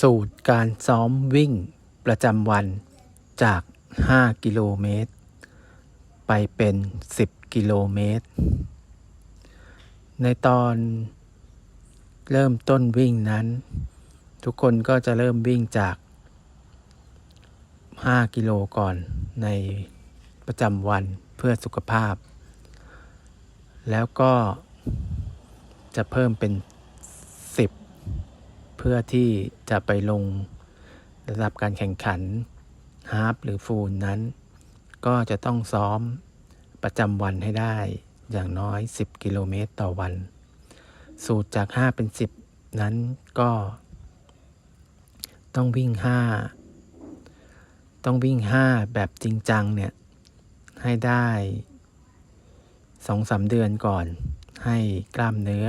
สูตรการซ้อมวิ่งประจำวันจาก 5 กิโลเมตร ไปเป็น 10 กิโลเมตร ในตอนเริ่มต้นวิ่งนั้น ทุกคนก็จะเริ่มวิ่งจาก 5 กิโลก่อนในประจำวันเพื่อสุขภาพ แล้วก็จะเพิ่มเป็น พื่อที่จะไปลงระดับการแข่งขันฮาล์ฟหรือฟูลนั้น ก็จะต้องซ้อมประจำวันให้ได้อย่างน้อย 10 กิโลเมตรต่อวัน สูตรจาก 5 เป็น 10 นั้นก็ ต้องวิ่ง 5 ต้องวิ่ง 5 แบบจริงจังเนี่ย ให้ได้สองสามเดือนก่อน ให้กล้ามเนื้อ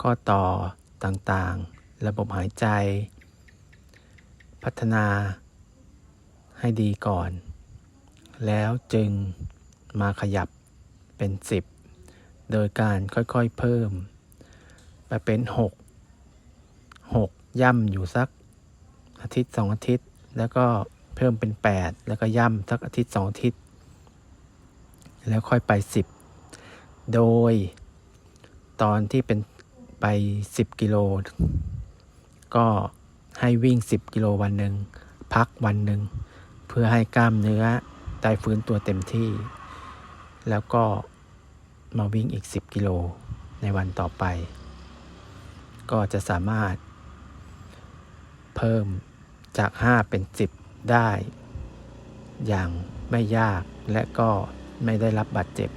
ข้อต่อต่างๆ ระบบหายใจ พัฒนาให้ดีก่อน แล้วจึงมาขยับเป็น 10 โดยการค่อยๆเพิ่ม ไปเป็น 6 6 ย่ำอยู่สักอาทิตย์สองอาทิตย์ แล้วก็เพิ่มเป็น 8 แล้วก็ย่ำสักอาทิตย์สองอาทิตย์ แล้วค่อยไป 10 โดยตอนที่เป็นไป 10 กิโล ก็ให้วิ่ง 10 กิโลวันหนึ่ง พักวันหนึ่ง เพื่อให้กล้ามเนื้อได้ฟื้นตัวเต็มที่ แล้วก็มาวิ่งอีก 10 กิโลในวันต่อไป ก็จะสามารถ เพิ่มจาก 5 เป็น 10 ได้ อย่างไม่ยากและก็ไม่ได้รับบาดเจ็บ